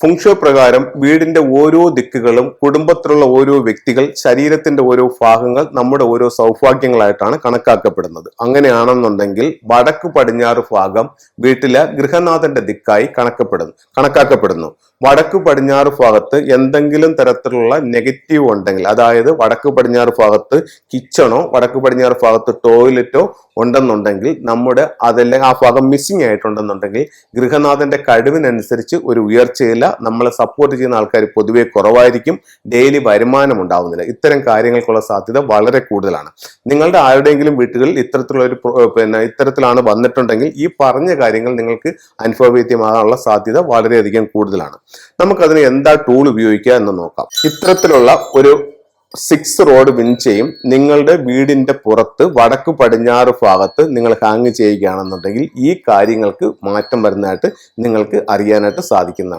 ഫുങ്ഷോ പ്രകാരം വീടിന്റെ ഓരോ ദിക്കുകളും കുടുംബത്തിലുള്ള ഓരോ വ്യക്തികൾ ശരീരത്തിന്റെ ഓരോ ഭാഗങ്ങൾ നമ്മുടെ ഓരോ സൗഭാഗ്യങ്ങളായിട്ടാണ് കണക്കാക്കപ്പെടുന്നത്. അങ്ങനെയാണെന്നുണ്ടെങ്കിൽ വടക്ക് പടിഞ്ഞാറ് ഭാഗം വീട്ടിലെ ഗൃഹനാഥന്റെ ദിക്കായി കണക്കപ്പെടുന്നു കണക്കാക്കപ്പെടുന്നു. വടക്ക് പടിഞ്ഞാറ് ഭാഗത്ത് എന്തെങ്കിലും തരത്തിലുള്ള നെഗറ്റീവ് ഉണ്ടെങ്കിൽ അതായത് വടക്ക് പടിഞ്ഞാറ് ഭാഗത്ത് കിച്ചണോ വടക്ക് പടിഞ്ഞാറ് ഭാഗത്ത് ടോയ്ലറ്റോ ഉണ്ടെന്നുണ്ടെങ്കിൽ നമ്മുടെ അതല്ലെങ്കിൽ ആ ഭാഗം മിസ്സിംഗ് ആയിട്ടുണ്ടെന്നുണ്ടെങ്കിൽ ഗൃഹനാഥന്റെ കഴിവിനനുസരിച്ച് ഒരു ഉയർച്ചയില്ല നമ്മളെ സപ്പോർട്ട് ചെയ്യുന്ന ആൾക്കാർ പൊതുവേ കുറവായിരിക്കും. ഡെയിലി വരുമാനം ഉണ്ടാവുന്നില്ല. ഇത്തരം കാര്യങ്ങൾക്കുള്ള സാധ്യത വളരെ കൂടുതലാണ്. നിങ്ങളുടെ ആരുടെയെങ്കിലും വീട്ടുകളിൽ ഇത്തരത്തിലുള്ള ഒരു പിന്നെ ഇത്തരത്തിലാണ് വന്നിട്ടുണ്ടെങ്കിൽ ഈ പറഞ്ഞ കാര്യങ്ങൾ നിങ്ങൾക്ക് അനുഭവവേദ്യമാകാനുള്ള സാധ്യത വളരെയധികം കൂടുതലാണ്. നമുക്കതിന് എന്താ ടൂൾ ഉപയോഗിക്കുക എന്ന് നോക്കാം. ഇത്തരത്തിലുള്ള ഒരു സിക്സ് റോഡ് വിൻ ചെയ്യും. നിങ്ങളുടെ വീടിന്റെ പുറത്ത് വടക്ക് പടിഞ്ഞാറ് ഭാഗത്ത് നിങ്ങൾ ഹാങ് ചെയ്യുകയാണെന്നുണ്ടെങ്കിൽ ഈ കാര്യങ്ങൾക്ക് മാറ്റം വരുന്നതായിട്ട് നിങ്ങൾക്ക് അറിയാനായിട്ട് സാധിക്കുന്നതാണ്.